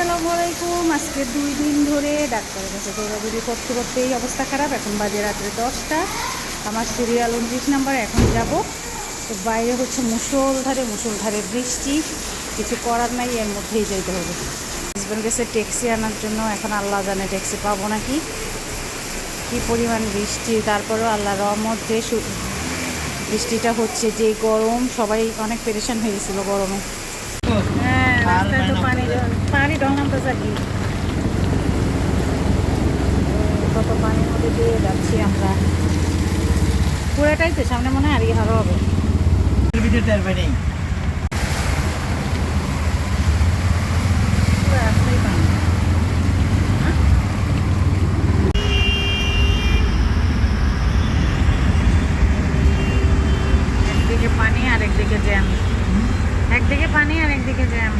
আসসালামু আলাইকুম। আজকে দুই দিন ধরে ডাক্তারের কাছে দৌড়াদৌড়ি করতে করতে এই অবস্থা খারাপ। এখন বাজে রাত্রে দশটা। আমার সিরিয়াল উনত্রিশ নাম্বার এখন যাব। তো বাইরে হচ্ছে মুসলধারে মুসলধারে বৃষ্টি। কিছু করার নাই, এর মধ্যেই যেতে হবে। হাজব্যান্ড গেছে ট্যাক্সি আনার জন্য। এখন আল্লাহ জানে ট্যাক্সি পাবো নাকি। কি পরিমাণ বৃষ্টি। তারপরেও আল্লাহ রহমত যে বৃষ্টিটা হচ্ছে যে গরম। সবাই অনেক পেরেশান হয়ে গেছিল গরমে। হ্যাঁ রাস্তায় তো পানি ঢলনাম তো থাকি কত পানির মধ্যে দিয়ে যাচ্ছি আমরা। পুরাটাই তো সামনে মনে হয় আর হবে। রাস্তাই পানি। হ্যাঁ? একদিকে পানি আর একদিকে জ্যাম। একদিকে পানি আর একদিকে জ্যাম।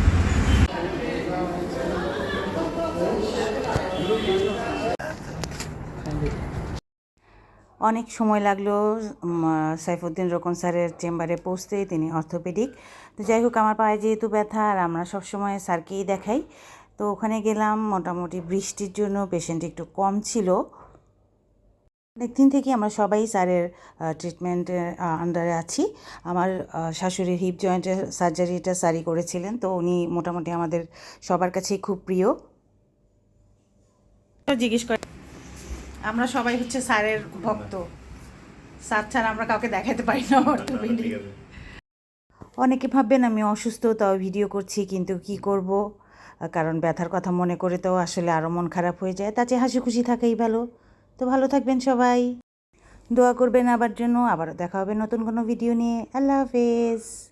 অনেক সময় লাগল সাইফুদ্দিন রোকন স্যারের চেম্বারে পৌঁছতে, তিনি অর্থোপেডিক। তো যাই হোক, আমার পায়ে যেহেতু ব্যথা আর আমরা সবসময় স্যারকেই দেখাই, তো ওখানে গেলাম, মোটামুটি বৃষ্টির জন্য পেশেন্ট একটু কম ছিল। অনেক দিন থেকে আমরা সবাই স্যারের ট্রিটমেন্টের আন্ডারে আছি। আমার শাশুড়ির হিপ জয়েন্টের সার্জারিটা স্যারই করেছিলেন, তো উনি মোটামুটি আমাদের সবার কাছেই খুব প্রিয়। জিজ্ঞেস করে। আমরা সবাই হচ্ছে স্যারের ভক্ত। স্যার ছাড়া আমরা কাউকে দেখাতে পারি না অর্থোপেডিক অনেকে ভাববেন আমি অসুস্থ তাও ভিডিও করছি কিন্তু কি করব? কারণ ব্যথার কথা মনে করে তো আসলে আরও মন খারাপ হয়ে যায়। তাতে হাসি খুশি থাকাই ভালো। তো ভালো থাকবেন সবাই। দোয়া করবেন আবার জন্য। আবারও দেখা হবে নতুন কোনো ভিডিও নিয়ে। আল্লাহ হাফেজ।